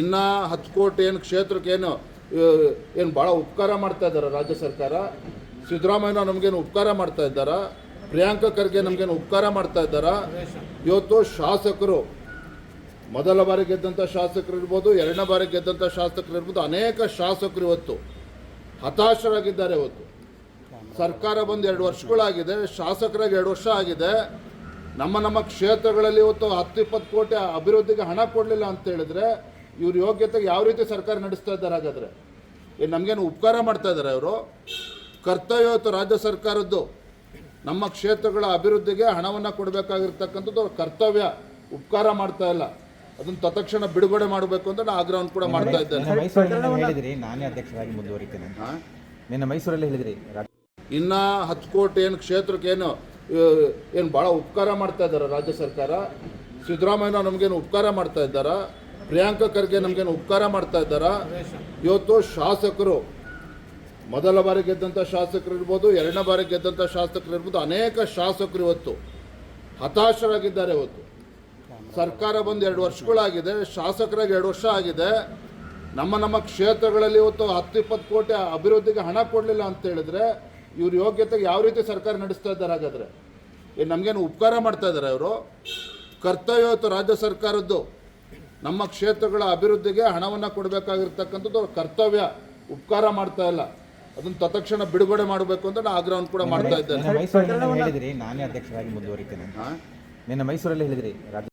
ಇನ್ನು ಹತ್ತು ಕೋಟಿ ಏನು ಕ್ಷೇತ್ರಕ್ಕೆ ಏನು ಏನು ಭಾಳ ಉಪಕಾರ ಮಾಡ್ತಾ ಇದ್ದಾರೆ ರಾಜ್ಯ ಸರ್ಕಾರ? ಸಿದ್ದರಾಮಯ್ಯ ನಮಗೇನು ಉಪಕಾರ ಮಾಡ್ತಾ ಇದ್ದಾರೆ? ಪ್ರಿಯಾಂಕ ಖರ್ಗೆ ನಮಗೇನು ಉಪಕಾರ ಮಾಡ್ತಾ ಇದ್ದಾರೆ? ಇವತ್ತು ಶಾಸಕರು, ಮೊದಲ ಬಾರಿ ಗೆದ್ದಂಥ ಶಾಸಕರು ಇರ್ಬೋದು, ಎರಡನೇ ಬಾರಿ ಗೆದ್ದಂಥ ಶಾಸಕರು ಇರ್ಬೋದು, ಅನೇಕ ಶಾಸಕರು ಇವತ್ತು ಹತಾಶರಾಗಿದ್ದಾರೆ ಇವತ್ತು. ಸರ್ಕಾರ ಬಂದು ಎರಡು ವರ್ಷಗಳಾಗಿದೆ, ಶಾಸಕರಾಗಿ ಎರಡು ವರ್ಷ ಆಗಿದೆ. ನಮ್ಮ ನಮ್ಮ ಕ್ಷೇತ್ರಗಳಲ್ಲಿ ಇವತ್ತು ಹತ್ತು ಇಪ್ಪತ್ತು ಕೋಟಿ ಅಭಿವೃದ್ಧಿಗೆ ಹಣ ಕೊಡಲಿಲ್ಲ ಅಂತ ಹೇಳಿದ್ರೆ ಇವ್ರ ಯೋಗ್ಯತೆ ಯಾವ ರೀತಿ ಸರ್ಕಾರ ನಡೆಸ್ತಾ ಇದ್ದಾರೆ ಹಾಗಾದ್ರೆ? ಏನು ನಮಗೇನು ಉಪಕಾರ ಮಾಡ್ತಾ ಇದ್ದಾರೆ ಅವರು ಕರ್ತವ್ಯ ಇವತ್ತು ರಾಜ್ಯ ಸರ್ಕಾರದ್ದು. ನಮ್ಮ ಕ್ಷೇತ್ರಗಳ ಅಭಿವೃದ್ಧಿಗೆ ಹಣವನ್ನು ಕೊಡಬೇಕಾಗಿರ್ತಕ್ಕಂಥದ್ದು ಅವ್ರ ಕರ್ತವ್ಯ. ಉಪಕಾರ ಮಾಡ್ತಾ ಇಲ್ಲ. ಅದನ್ನ ತತ್ಕ್ಷಣ ಬಿಡುಗಡೆ ಮಾಡಬೇಕು ಅಂತ ನಾನು ಆಗ್ರಹವನ್ನು ಕೂಡ ಮಾಡ್ತಾ ಇದ್ದೇನೆ. ಹೇಳಿದ್ರಿ ನಾನೇ ಅಧ್ಯಕ್ಷರಾಗಿ ಮುಂದುವರಿತೇನೆ ನಿನ್ನೆ ಮೈಸೂರಲ್ಲಿ ಹೇಳಿದ್ರಿ ಇನ್ನು ಹತ್ತು ಕೋಟಿ ಏನು ಕ್ಷೇತ್ರಕ್ಕೆ ಏನು ಏನು ಭಾಳ ಉಪಕಾರ ಮಾಡ್ತಾ ಇದ್ದಾರೆ ರಾಜ್ಯ ಸರ್ಕಾರ? ಸಿದ್ದರಾಮಯ್ಯ ನಮಗೇನು ಉಪಕಾರ ಮಾಡ್ತಾ ಇದ್ದಾರಾ? ಪ್ರಿಯಾಂಕ ಖರ್ಗೆ ನಮಗೇನು ಉಪಕಾರ ಮಾಡ್ತಾ ಇದ್ದಾರಾ? ಇವತ್ತು ಶಾಸಕರು, ಮೊದಲ ಬಾರಿ ಗೆದ್ದಂಥ ಶಾಸಕರು ಇರ್ಬೋದು ಎರಡನೇ ಬಾರಿ ಗೆದ್ದಂಥ ಶಾಸಕರು ಇರ್ಬೋದು ಅನೇಕ ಶಾಸಕರು ಇವತ್ತು ಹತಾಶರಾಗಿದ್ದಾರೆ ಇವತ್ತು. ಸರ್ಕಾರ ಬಂದು ಎರಡು ವರ್ಷಗಳಾಗಿದೆ, ಶಾಸಕರಾಗಿ ಎರಡು ವರ್ಷ ಆಗಿದೆ. ನಮ್ಮ ನಮ್ಮ ಕ್ಷೇತ್ರಗಳಲ್ಲಿ ಇವತ್ತು ಹತ್ತು ಇಪ್ಪತ್ತು ಕೋಟಿ ಅಭಿವೃದ್ಧಿಗೆ ಹಣ ಕೊಡಲಿಲ್ಲ ಅಂತ ಹೇಳಿದ್ರೆ ಇವ್ರ ಯೋಗ್ಯತೆಗೆ ಯಾವ ರೀತಿ ಸರ್ಕಾರ ನಡೆಸ್ತಾ ಇದ್ದಾರೆ ಹಾಗಾದರೆ? ನಮಗೇನು ಉಪಕಾರ ಮಾಡ್ತಾ ಇದ್ದಾರೆ ಅವರು ಕರ್ತವ್ಯ ಇವತ್ತು ರಾಜ್ಯ ಸರ್ಕಾರದ್ದು. ನಮ್ಮ ಕ್ಷೇತ್ರಗಳ ಅಭಿವೃದ್ಧಿಗೆ ಹಣವನ್ನು ಕೊಡಬೇಕಾಗಿರ್ತಕ್ಕಂಥದ್ದು ಅವ್ರ ಕರ್ತವ್ಯ. ಉಪಕಾರ ಮಾಡ್ತಾ ಇಲ್ಲ. ಅದನ್ನು ತತ್ಕ್ಷಣ ಬಿಡುಗಡೆ ಮಾಡಬೇಕು ಅಂತ ನಾನು ಆಗ್ರಹವನ್ನು ಕೂಡ ಮಾಡ್ತಾ ಇದ್ದೇನೆ. ಹೇಳಿದ್ರಿ ನಾನೇ ಅಧ್ಯಕ್ಷರಾಗಿ ಮುಂದುವರಿತೇನೆ ನಿನ್ನ ಮೈಸೂರಲ್ಲಿ ಹೇಳಿದ್ರಿ